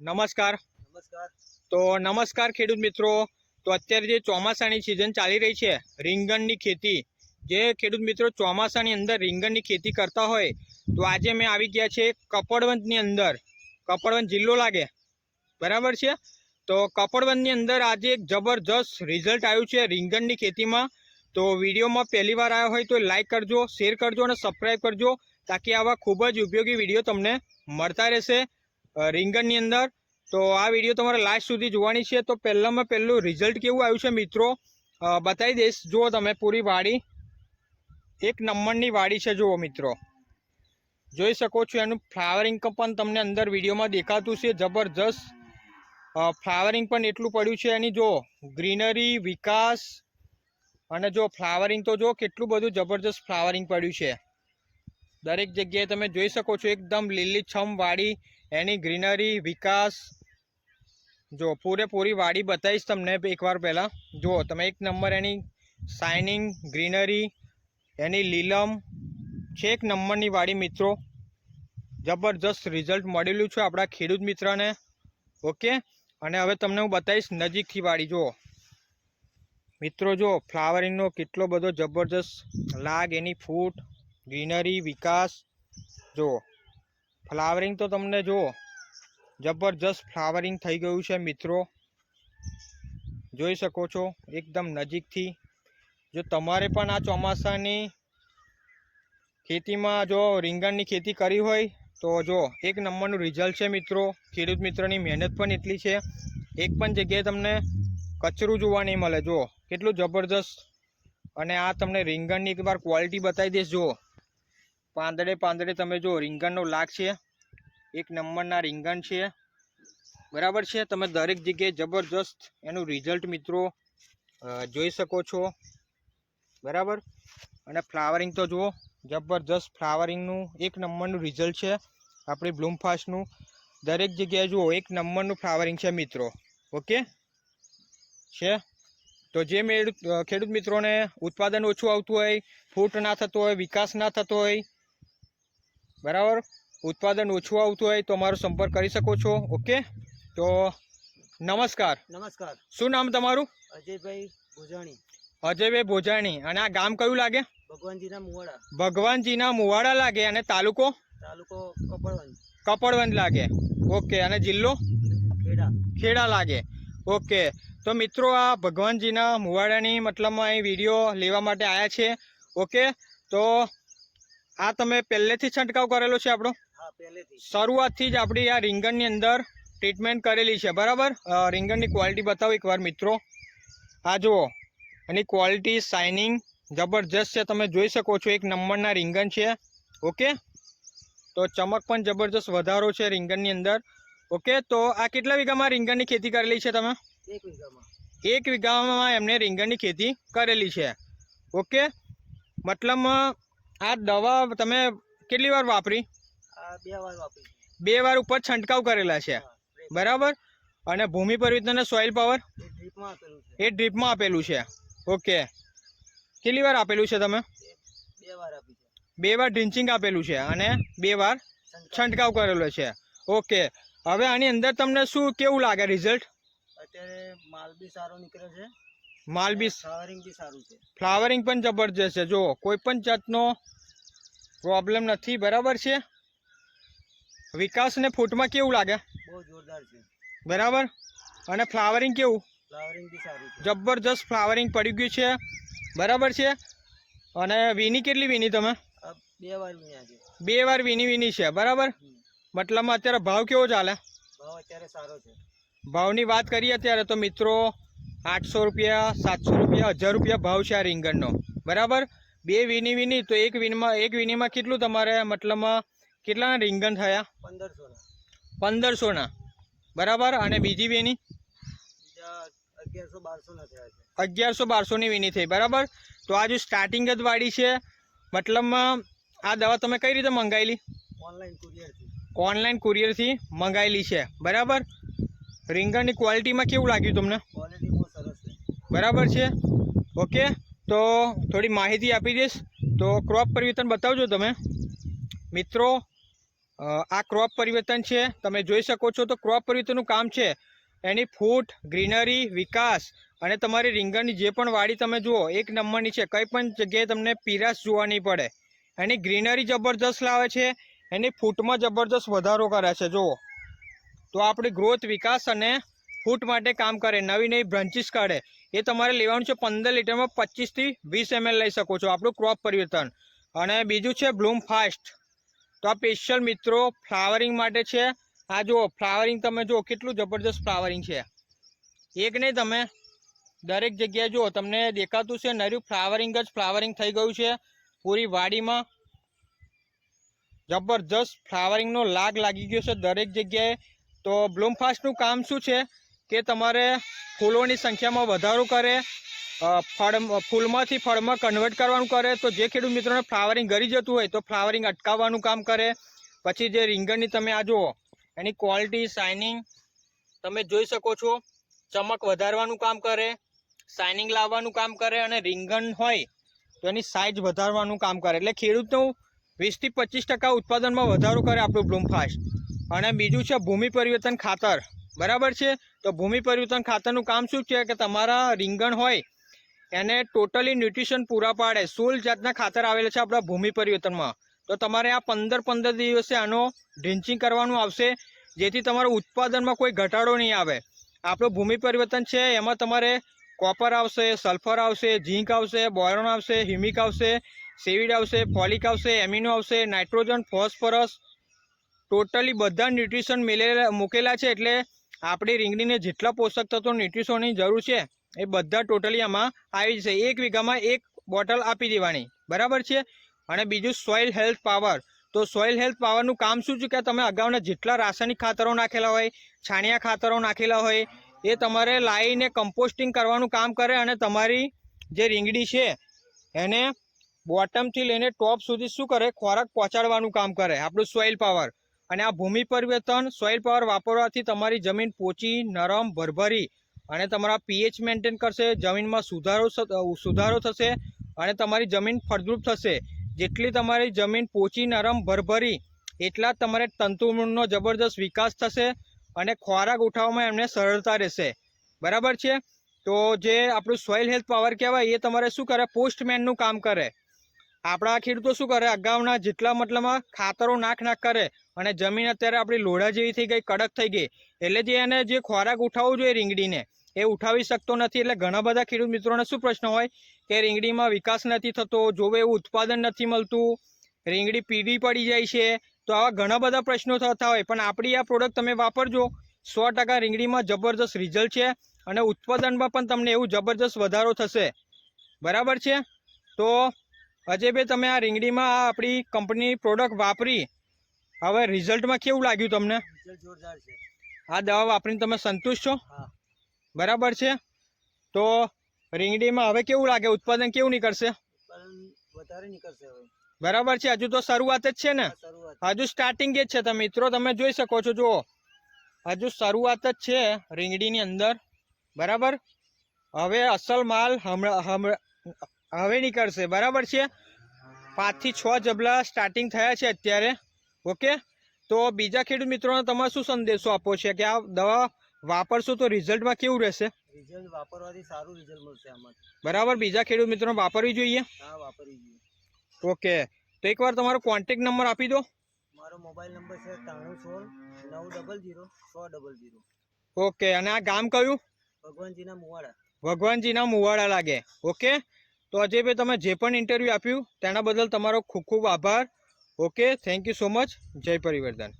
નમસ્કાર. નમસ્કાર. તો નમસ્કાર ખેડૂત મિત્રો. તો અત્યારે જે ચોમાસાની સિઝન ચાલી રહી છે રીંગણની ખેતી. જે ખેડૂત મિત્રો ચોમાસાની અંદર રીંગણની ખેતી કરતા હોય તો આજે મેં આવી ગયા છે કપડવંતની અંદર. કપડવંત જિલ્લો લાગે. બરાબર છે? તો કપડવંતની અંદર આજે એક જબરજસ્ત રિઝલ્ટ આવ્યું છે રીંગણની ખેતીમાં. તો વિડીયોમાં પહેલી વાર આવ્યો હોય તો લાઇક કરજો શેર કરજો અને સબસ્ક્રાઈબ કરજો તાકી આવા ખૂબ જ ઉપયોગી વીડિયો તમને મળતા રહેશે. રીંગણની અંદર. તો આ વીડિયો તમારે લાસ્ટ સુધી જોવાની છે. તો પહેલામાં પહેલું રિઝલ્ટ કેવું આવ્યું છે મિત્રો? બતાવી દઈશ. જુઓ તમે પૂરી વાડી. એક નંબરની વાડી છે, જુઓ મિત્રો. જોઈ શકો છો એનું ફ્લાવરિંગ પણ તમને અંદર વિડીયોમાં દેખાતું છે. જબરજસ્ત. ફ્લાવરિંગ પણ એટલું પડ્યું છે એની. જો ગ્રીનરી વિકાસ. અને જો ફ્લાવરિંગ તો જો કેટલું બધું જબરજસ્ત ફ્લાવરિંગ પડ્યું છે. દરેક જગ્યાએ તમે જોઈ શકો છો, એકદમ લીલીછમ વાડી. એની ગ્રીનરી, વિકાસ, જો પૂરેપૂરી વાડી બતાવીશ તમને એકવાર પહેલાં. જુઓ તમે એક નંબર એની શાઇનિંગ ગ્રીનરી, એની લીલમ, છે એક નંબરની વાડી મિત્રો. જબરજસ્ત રિઝલ્ટ મળેલું છે આપણા ખેડૂત મિત્રને. ઓકે અને હવે તમને હું બતાવીશ નજીકથી વાડી. જુઓ. મિત્રો, જો ફ્લાવરિંગનો કેટલો બધો જબરજસ્ત લાગ. એની ફૂટ, ગ્રીનરી, વિકાસ. જુઓ. ફ્લાવરિંગ તો તમને જુઓ. જબરજસ્ત ફ્લાવરિંગ થઈ ગયું છે મિત્રો. જોઈ શકો છો, એકદમ નજીકથી. જો તમારે પણ આ ચોમાસાની ખેતીમાં જો રીંગણની ખેતી કરી હોય, તો જો એક નંબરનું રિઝલ્ટ છે મિત્રો. ખેડૂત મિત્રની મહેનત પણ એટલી છે. એક પણ જગ્યાએ તમને કચરું જોવા નહીં મળે. જુઓ, કેટલું જબરજસ્ત. અને આ તમને રીંગણની એકવાર ક્વોલિટી બતાવી દઈશ. જુઓ પાંદડે પાંદડે તમે જો રીંગણનો લાગ છે, એક નંબરના રીંગણ છે, બરાબર છે? તમે દરેક જગ્યાએ જબરજસ્ત એનું રિઝલ્ટ મિત્રો જોઈ શકો છો, બરાબર? અને ફ્લાવરિંગ તો જુઓ, જબરજસ્ત ફ્લાવરિંગનું એક નંબરનું રિઝલ્ટ છે, આપણી બ્લૂમફાસ્ટનું દરેક જગ્યાએ જુઓ, એક નંબરનું ફ્લાવરિંગ છે મિત્રો, ઓકે? છે? તો જે ખેડૂત મિત્રોને ઉત્પાદન ઓછું આવતું હોય, ફૂટ ના થતો હોય, વિકાસ ના થતો હોય બરાબર? ઉત્પાદન ઓછું આવતું હોય તો અમારો સંપર્ક કરી શકો છો ઓકે? તો નમસ્કાર. નમસ્કાર. શું નામ તમારું? અજયભાઈ ભોજાણી. અજયભાઈ ભોજાણી. અને આ ગામ કયું લાગે? ભગવાનજીના મુવાડા. ભગવાનજીના મુવાડા લાગે. અને તાલુકો? તાલુકો કપડવંજ. કપડવંજ લાગે. ઓકે. અને જિલ્લો? ખેડા. ખેડા લાગે. ઓકે. તો મિત્રો આ ભગવાનજીના મુવાડાની મતલબમાં અહીં વીડિયો લેવા માટે આવ્યા છે. ઓકે? તો આ તમે પહેલેથી છંટકાવ કરેલો છે આપણો? શરૂઆતથી જ આપણી આ રીંગણની અંદર ટ્રીટમેન્ટ કરેલી છે બરાબર? રીંગણની ક્વોલિટી બતાવો એકવાર મિત્રો. આ જુઓ. એની ક્વોલિટી શાઇનિંગ જબરજસ્ત છે. તમે જોઈ શકો છો એક નંબરના રીંગણ છે. ઓકે? તો ચમક પણ જબરજસ્ત વધારો છે રીંગણની અંદર. ઓકે? તો આ કેટલા વીઘામાં રીંગણની ખેતી કરેલી છે તમે? એક વીઘામાં. એમને રીંગણની ખેતી કરેલી છે. ઓકે? મતલબમાં આ દવા તમે કેટલી વાર વાપરી? બે વાર વાપરી બે વાર ઉપર છંટકાવ કરેલા છે. બરાબર? અને ભૂમિ પરિવર્તન સોઇલ પાવર એ ડ્રીપમાં આપેલું છે. ઓકે. કેટલી વાર આપેલું છે તમે? બે વાર ડ્રિન્ચિંગ આપેલું છે અને બે વાર છંટકાવ. છંટકાવ કરેલો છે. ઓકે. હવે આની અંદર તમને શું કેવું લાગે રિઝલ્ટ અત્યારે માલ બી સારો નીકળ્યો છે. માલ બી ફ્લાવરિંગ બી સારું છે. ફ્લાવરિંગ પણ જબરજસ્ત છે. જો કોઈ પણ જાતનો પ્રોબ્લેમ નથી બરાબર છે? વિકાસ ને ફૂટમાં કેવું લાગે? બહુ જોરદાર છે. બરાબર? અને ફ્લાવરિંગ કેવું? ફ્લાવરિંગ બી સારું છે. જબરજસ્ત ફ્લાવરિંગ પડી ગયું છે. બરાબર છે? અને વીની કેટલી વીની તમે? બે વાર વીણ્યા છે બે વાર વીની વીની છે બરાબર? મતલબમાં અત્યારે ભાવ કેવો ચાલે? ભાવ અત્યારે સારો છે. ભાવની વાત કરીએ અત્યારે તો મિત્રો આઠસો રૂપિયા સાતસો રૂપિયા હજાર રૂપિયા ભાવ છે આ રીંગણનો. બરાબર? બે વીની વીની તો એક વીનમાં એક વીનીમાં કેટલું તમારે મતલબમાં કેટલાના રીંગણ થયા? પંદરસોના. પંદરસોના. બરાબર? અને બીજી વીની? અગિયારસો બારસોની વીની થઈ. બરાબર? તો આ જો સ્ટાર્ટિંગ જ વાળી છે મતલબમાં આ દવા તમે કઈ રીતે મંગાવેલી ઓનલાઈન કુરિયરથી. ઓનલાઈન કુરિયરથી મંગાવેલી છે. બરાબર? રીંગણની ક્વોલિટીમાં કેવું લાગ્યું તમને? ક્વોલિટી બરાબર છે? ઓકે, તો થોડી માહિતી આપી દઈશ. તો ક્રોપ પરિવર્તન બતાવજો તમે. મિત્રો આ ક્રોપ પરિવર્તન છે. તમે જોઈ શકો છો તો ક્રોપ પરિવર્તનનું કામ છે. એની ફૂટ, ગ્રીનરી, વિકાસ અને તમારી રીંગણની જે પણ વાડી તમે જુઓ, એક નંબરની છે. કંઈ પણ જગ્યાએ તમને પીરાશ જોવા નહીં પડે. એની ગ્રીનરી જબરદસ્ત લાવે છે. એની ફૂટમાં જબરદસ્ત વધારો કરે છે. જુઓ. તો આપણી ગ્રોથ, વિકાસ અને ફૂટ માટે કામ કરે, નવી નવી બ્રાન્ચીસ કાઢે. એ તમારે લેવાનું છે પંદર લીટરમાં પચીસથી વીસ એમએલ લઈ શકો છો આપણું ક્રોપ પરિવર્તન. અને બીજું છે બ્લૂમ ફાસ્ટ. તો આ સ્પેશિયલ મિત્રો ફ્લાવરિંગ માટે છે. આ જુઓ, ફ્લાવરિંગ તમે જુઓ, કેટલું જબરદસ્ત ફ્લાવરિંગ છે. એક નહીં, તમે દરેક જગ્યાએ જુઓ, તમને દેખાતું છે નર્યું ફ્લાવરિંગ જ ફ્લાવરિંગ થઈ ગયું છે. પૂરી વાડીમાં જબરજસ્ત ફ્લાવરિંગનો લાગ લાગી ગયો છે દરેક જગ્યાએ. તો બ્લૂમ ફાસ્ટનું કામ શું છે? કે તમારે ફૂલોની સંખ્યામાં વધારો કરે ફળ, ફૂલમાંથી ફળમાં કન્વર્ટ કરવાનું કરે, તો જે ખેડૂત મિત્રોને ફ્લાવરિંગ ગરી જતું હોય તો ફ્લાવરિંગ અટકાવવાનું કામ કરે. પછી જે રીંગણની તમે આ જુઓ, એની ક્વોલિટી શાઇનિંગ તમે જોઈ શકો છો. ચમક વધારવાનું કામ કરે શાઇનિંગ લાવવાનું કામ કરે અને રીંગણ હોય તો એની સાઇઝ વધારવાનું કામ કરે. એટલે ખેડૂતનું વીસથી પચીસ ટકા ઉત્પાદનમાં વધારો કરે આપણું બ્લૂમફાસ્ટ અને બીજું છે ભૂમિ પરિવર્તન ખાતર. બરાબર છે? તો ભૂમિ પરિવર્તન ખાતરનું કામ શું છે કે તમારા રીંગણ હોય, એને ટોટલી ન્યુટ્રિશન પૂરા પાડે. સોળ જાતના ખાતર આવેલા છે આપણા ભૂમિ પરિવર્તનમાં. તો તમારે આ પંદર પંદર દિવસે આનો ડ્રિન્ચિંગ કરવાનું આવશે, જેથી તમારા ઉત્પાદનમાં કોઈ ઘટાડો નહીં આવે. આપણું ભૂમિ પરિવર્તન છે, એમાં તમારે કોપર આવશે સલ્ફર આવશે ઝીંક આવશે બોરોન આવશે હિમિક આવશે સેવિડ આવશે ફોલિક આવશે એમિનો આવશે નાઇટ્રોજન ફોસ્ફરસ ટોટલી બધા ન્યુટ્રિશન મેલેલા, મૂકેલા છે એટલે આપણી રીંગણીને જેટલા પોષક તત્વો ન્યુટ્રિશોની જરૂર છે, એ બધા ટોટલી આમાં આવી જશે. એક વીઘામાં એક બોટલ આપી દેવાની. બરાબર છે? અને બીજું સોઇલ હેલ્થ પાવર. તો સોઇલ હેલ્થ પાવરનું કામ શું છે? કે તમે અગાઉના જેટલા રાસાયણિક ખાતરો નાખેલા હોય, છાણિયા ખાતરો નાખેલા હોય, એ તમારે લાવીને કમ્પોસ્ટિંગ કરવાનું કામ કરે અને તમારી જે રીંગડી છે, એને બોટમથી લઈને ટોપ સુધી શું કરે? ખોરાક પહોંચાડવાનું કામ કરે. આપણું સોઇલ પાવર. અને આ ભૂમિ પરિવર્તન સોઇલ પાવર વાપરવાથી તમારી જમીન પોચી, નરમ, ભરભરી અને તમારા પીએચ મેન્ટેન કરશે, જમીનમાં સુધારો સુધારો થશે અને તમારી જમીન ફળદ્રુપ થશે. જેટલી તમારી જમીન પોચી, નરમ, ભરભરી, એટલા જ તમારે તંતુમૂળનો જબરદસ્ત વિકાસ થશે અને ખોરાક ઉઠાવવામાં એમને સરળતા રહેશે. બરાબર છે? તો જે આપણું સોઇલ હેલ્થ પાવર કહેવાય, એ તમારે શું કરે? પોસ્ટમેનનું કામ કરે. આપણા ખેડૂતો શું કરે? અગાઉના જેટલા મતલબમાં ખાતરો નાખ નાખ કરે અને જમીન અત્યારે આપણી લોઢા જેવી થઈ ગઈ, કડક થઈ ગઈ. એટલે જે એને જે ખોરાક ઉઠાવવો જોઈએ રીંગડીને, એ ઉઠાવી શકતો નથી. એટલે ઘણા બધા ખેડૂત મિત્રોને શું પ્રશ્ન હોય? કે રીંગડીમાં વિકાસ નથી થતો, જોવે એવું ઉત્પાદન નથી મળતું, રીંગડી પીળી પડી જાય છે. તો આવા ઘણા બધા પ્રશ્નો થતા હોય. પણ આપણી આ પ્રોડક્ટ તમે વાપરજો. સો ટકા રીંગડીમાં જબરદસ્ત રિઝલ્ટ છે અને ઉત્પાદનમાં પણ તમને એવું જબરદસ્ત વધારો થશે. બરાબર છે? તો અજયભાઈ તમે આ રીંગણીમાં આ આપણી કંપની પ્રોડક્ટ વાપરી. હવે રિઝલ્ટમાં કેવું લાગ્યું તમને? જોરદાર છે. આ દવા વાપરીને તમે સંતુષ્ટ છો? બરાબર છે? તો રીંગણીમાં હવે કેવું લાગે? ઉત્પાદન કેવું નીકળશે? વધારે નીકળશે હવે. બરાબર છે? હજુ તો શરૂઆત જ છે ને? હજુ સ્ટાર્ટિંગ જ છે. તમે મિત્રો તમે જોઈ શકો છો જુઓ. હજુ શરૂઆત જ છે રીંગણીની અંદર. બરાબર? હવે અસલ માલ હમણાં હમણાં હવે નીકળશે બરાબર છે? પાંચથી છ જબલા સ્ટાર્ટિંગ થયા છે અત્યારે ઓકે? તો બીજા ખેડૂત મિત્રોને તમારે શું સંદેશો આપવો છે કે આ દવા વાપરશો તો રિઝલ્ટમાં કેવું રહેશે? રિઝલ્ટ વાપરવાથી સારું રિઝલ્ટ મળશે આમાંથી બરાબર બીજા ખેડૂત મિત્રો વાપરવી જોઈએ? હા વાપરવી જોઈએ. ઓકે તો એકવાર તમારો કોન્ટેક નંબર આપી દો. મારો મોબાઈલ નંબર છે ત્રાણું સોળ નવ ડબલ જીરો સો ડબલ જીરો. ઓકે અને આ ગામ કયું? ભગવાનજીના મુવાડા. ભગવાનજીના મુવાડા લાગે ઓકે? તો અજયભાઈ તમે જે પણ ઇન્ટરવ્યૂ આપ્યું, તેના બદલ તમારો ખૂબ ખૂબ આભાર. Okay thank you so much જય પરિવર્તન.